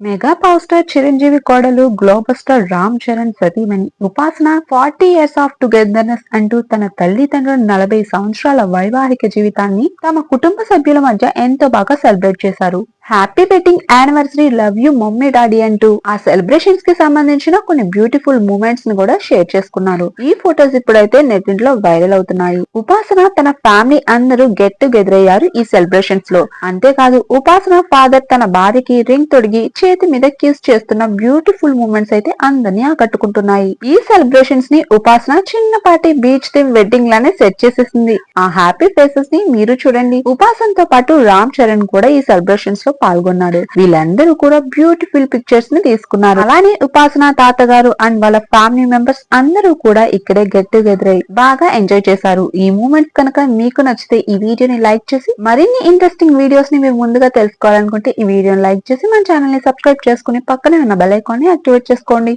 Mega power star Chiranjeevi కోడలు global star Ram Charan సతీమణి ఉపాసన ఫార్టీ ఇయర్స్ ఆఫ్ టుగెదర్నెస్ అంటూ తన తల్లిదండ్రుల నలభై సంవత్సరాల వైవాహిక జీవితాన్ని తమ కుటుంబ సభ్యుల మధ్య ఎంతో బాగా సెలబ్రేట్ చేశారు. Happy wedding anniversary love you mummy daddy అంటూ ఆ సెలబ్రేషన్స్కి సంబంధించిన కొన్ని బ్యూటిఫుల్ మూమెంట్స్ని కూడా షేర్ చేసుకున్నారు. ఈ ఫొటోస్ ఇప్పుడైతే నెట్టింట్లో వైరల్ అవుతున్నాయి. ఉపాసన తన ఫ్యామిలీ అందరూ గెట్ టుగెదర్ అయ్యారు ఈ సెలబ్రేషన్స్లో. అంతేకాదు ఉపాసన ఫాదర్ తన భార్యకి రింగ్ తొడిగి చేతి మీద కిస్ చేస్తున్న బ్యూటిఫుల్ మూమెంట్స్ అయితే అందరినీ ఆకట్టుకుంటున్నాయి. ఈ సెలబ్రేషన్స్ని ఉపాసన చిన్నపాటి బీచ్ థీమ్ వెడ్డింగ్ లానే సెట్ చేసేసింది. ఆ హ్యాపీ ఫేసెస్ని మీరు చూడండి. ఉపాసనతో పాటు రామ్ చరణ్ కూడా ఈ సెలబ్రేషన్స్లో పాల్గొన్నారు వీళ్ళందరూ కూడా బ్యూటిఫుల్ పిక్చర్స్ని తీసుకున్నారు. అలానే ఉపాసన తాతగారు అండ్ వాళ్ళ ఫ్యామిలీ మెంబర్స్ అందరూ కూడా ఇక్కడే గెట్ టుగెదర్ అయ్యి బాగా ఎంజాయ్ చేశారు. ఈ మూమెంట్ కనుక మీకు నచ్చితే ఈ వీడియోని లైక్ చేసి మరిన్ని ఇంట్రెస్టింగ్ వీడియోస్ని మీరు ముందుగా తెలుసుకోవాలనుకుంటే ఈ వీడియోని లైక్ చేసి మన ఛానల్ని సబ్స్క్రైబ్ చేసుకుని పక్కనే ఉన్న బెల్ ఐకాన్ని యాక్టివేట్ చేసుకోండి.